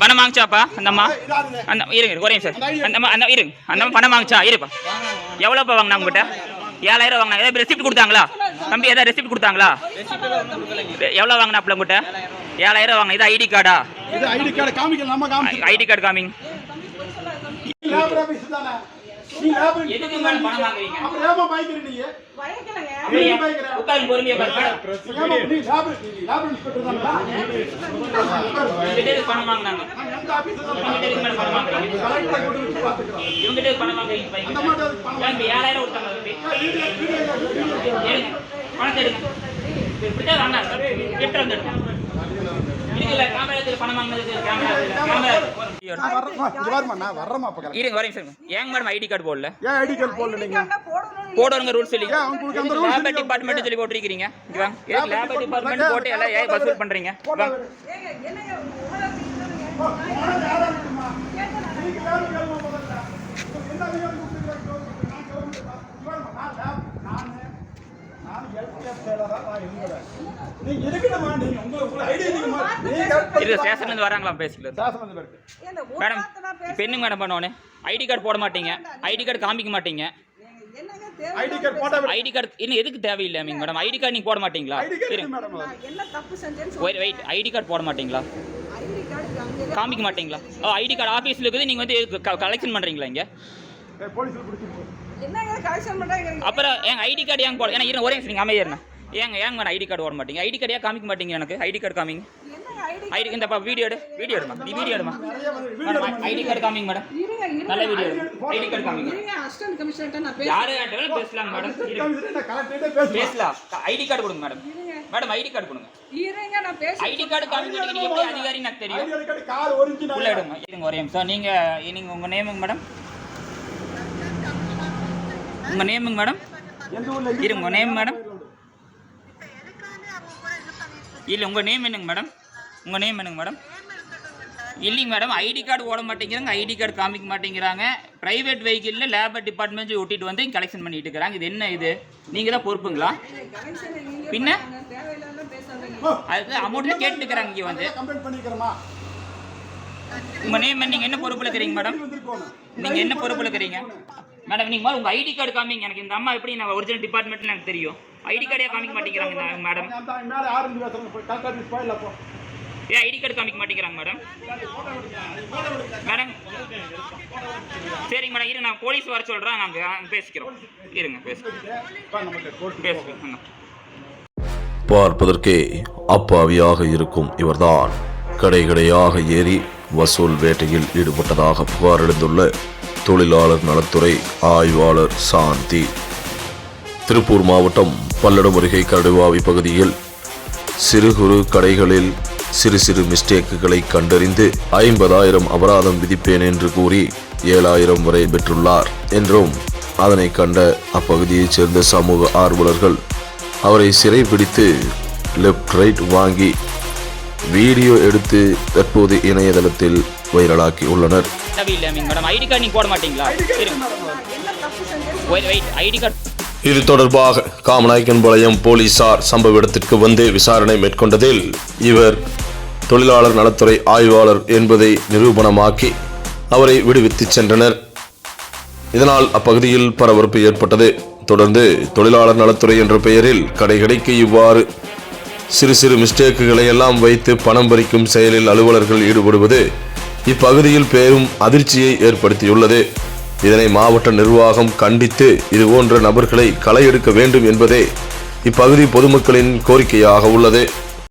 பணம் வாங்கிச்சாப்பா? அந்த அம்மா அந்த இருங்க இருங்க, ஒரே நிமிஷம் அந்த இருங்க அந்த அம்மா பணம் வாங்கிச்சா? இருப்பா. எவ்வளோப்பா வாங்கினா உங்ககிட்ட? ஏழாயிரம் வாங்கினா. ஏதாவது ரெசிப்ட் கொடுத்தாங்களா? தம்பி ஏதாவது ரெசிப்ட் கொடுத்தாங்களா? எவ்வளோ வாங்கினாப்புல உங்ககிட்ட? ஏழாயிரம் வாங்கினா. இது ஐடி கார்டா? ஐடி கார்டு காமிச்சு ஐடி கார்டு காமிங்க. லேபர் ஆபீஸ் தானே நீ லேபர் எதுக்கு மேடம் பணம் வாங்குறீங்க பொறுமையா பாருங்க நீ பணம் வாங்குறீங்க? கலெக்டர் பாத்துக்கிறோம் இவங்ககிட்ட எதுக்கு பணம் வாங்குறீங்க? பணத்தை எடுங்க. இப்படிதான் வாங்கினா கேமரா கேமரா கேமரா இருங்க வரேன் சார் ஏங்க மேடம் ஐடி கார்டு போடல? ஏன் ஐடி கார்டு போடல நீங்க? என்ன போடணும்னு போடுறவங்க ரூல்ஸ் இல்லைங்க. டிபார்ட்மெண்ட் சொல்லி போட்டிருக்கீங்க. லேபர் டிபார்ட்மெண்ட் போட்டு எல்லாம் ஏன் வசூல் பண்றீங்க? வாங்க. இருந்து வராங்களா பேசிக்கலாம் மேடம் இப்போ என்னங்க மேடம் பண்ணுவோன்னு ஐடி கார்டு போட மாட்டீங்க. ஐடி கார்டு காமிக்க மாட்டீங்க. ஐடி கார்டு போட்டா ஐடி கார்டு இன்னும் எதுக்கு தேவையில்லை மேடம்? ஐடி கார்டு நீங்க போட மாட்டீங்களா? ஐடி கார்டு இருங்க மேடம்? நான் என்ன தப்பு செஞ்சேன்னு வெயிட். வெயிட் ஐடி கார்டு போட மாட்டீங்களா? ஐடி கார்டு அங்கே காமிக்க மாட்டீங்களா? ஓ ஐடி கார்டு ஆஃபீஸில் இருக்குது நீங்கள் வந்து கலெக்ஷன் பண்ணுறீங்களா இங்கே? அப்புறம் எங்க ஐடி கார்டு ஏங்க போட ஏன்னா இருங்க ஒரே நிமிஷம் நீங்கள் அமைதியா இருங்க ஏங்க ஏங்க மேடம் ஐடி கார்டு போட மாட்டீங்க ஐடி கார்டு ஏன் காமிக்க மாட்டீங்க எனக்கு ஐடி கார்டு காமிங்க ஐடி ஐடி இந்த வீடியோ எடு வீடியோ எடுமா நீ வீடியோ எடுமா ஐடி கார்டு காமிங்க மேடம் இருங்க நல்ல இருங்க வீடியோ ஐடி கார்டு காமிங்க இருங்க அசிஸ்டன்ட் கமிஷனர்ட்ட நான் பேசுறேன் யாரு கேட்டாலும் பேசலாங்க மேடம் பேசலாம் ஐடி கார்டு கொடுங்க மேடம் மேடம் ஐடி கார்டு கொடுங்க இருங்க நான் பேசுறேன் ஐடி கார்டு காமிக்க நீங்க எப்படி அதிகாரி எனக்கு தெரியும் உள்ள எடுங்க இருங்க ஒரே நிமிஷம் நீங்க நீங்க உங்க நேமுங்க மேடம் உங்கள் நேமுங்க மேடம் இருங்க உங்கள் நேம் மேடம் இல்லை உங்கள் நேம் என்னங்க மேடம் உங்கள் நேம் என்னங்க மேடம் இல்லைங்க மேடம் ஐடி கார்டு ஓட மாட்டேங்கிறாங்க ஐடி கார்டு காமிக்க மாட்டேங்கிறாங்க. ப்ரைவேட் வெஹிக்கிளில் லேபர் டிபார்ட்மெண்ட் ஒட்டிட்டு வந்து கலெக்ஷன் பண்ணிட்டு இருக்கிறாங்க. இது என்ன இது? நீங்கள் தான் பொறுப்புங்களா? பின்ன? அதுக்கு அமௌண்ட் கேட்டுக்கிறாங்க இங்கே வந்து. உங்கள் நேம் நீங்கள் என்ன பொறுப்பில் இருக்கிறீங்க மேடம் நீங்கள் என்ன பொறுப்பில் இருக்கிறீங்க? மேடம் நீங்க முதல்ல உங்க ஐடி கார்டு காமிங்க. எனக்கு இந்த அம்மா எப்படி நான் ஒரிஜினல் டிபார்ட்மெண்ட்னு எனக்கு தெரியும். ஐடி கார்டே காமிக்க மாட்டேங்கிறாங்க மேடம் ஏன் ஐடி கார்டு காமிக்க மாட்டேங்கிறாங்க மேடம் மேடம் சரிங்க மேடம் இரு நான் போலீஸ் வர சொல்றேன். நாங்க அங்க பேசிக்கிறோம். இருங்க பேசுகிறோம் பேசுகிறோம் பார்ப்பதற்கே அப்பாவியாக இருக்கும் இவர்தான். கடை கடையாக ஏறி வசூல் வேட்டையில் ஈடுபட்டதாக புகார் எழுந்துள்ள தொழிலாளர் நலத்துறை ஆய்வாளர் சாந்தி. திருப்பூர் மாவட்டம் பல்லடம் அருகே கடுவாவி பகுதியில் சிறு குறு கடைகளில் சிறு சிறு மிஸ்டேக்குகளை கண்டறிந்து ஐம்பதாயிரம் அபராதம் விதிப்பேன் என்று கூறி ஏழாயிரம் வரை பெற்றுள்ளார் என்றும் அதனை கண்ட அப்பகுதியைச் சேர்ந்த சமூக ஆர்வலர்கள் அவரை சிறைபிடித்து லெஃப்ட் ரைட் வாங்கி வீடியோ எடுத்து தற்போது இணையதளத்தில் வைரலாக்கி உள்ளனர். தேவையில்லை மீங்க மேடம். ஐடி கார்டு நீங்க போட மாட்டீங்களா? இருங்க வெயிட் ஐடி கார்டு. இது தொடர்பாக காமநாயக்கன்பாளையம் போலீசார் சம்பவ இடத்திற்கு வந்து விசாரணை மேற்கொண்டதில் இவர் தொழிலாளர் நலத்துறை ஆய்வாளர் என்பதை நிரூபணமாக்கி அவரை விடுவித்துச் சென்றனர். இதனால் அப்பகுதியில் பரபரப்பு ஏற்பட்டது. தொடர்ந்து தொழிலாளர் நலத்துறை என்ற பெயரில் கடை கடைக்கு இவ்வாறு சிறு சிறு மிஸ்டேக்குகளை எல்லாம் வைத்து பணம் பறிக்கும் செயலில் அலுவலர்கள் ஈடுபடுவது இப்பகுதியில் பெரும் அதிர்ச்சியை ஏற்படுத்தியுள்ளது. இதனை மாவட்ட நிர்வாகம் கண்டித்து இதுபோன்ற நபர்களை களை எடுக்க வேண்டும் என்பதே இப்பகுதி பொதுமக்களின் கோரிக்கையாக உள்ளது.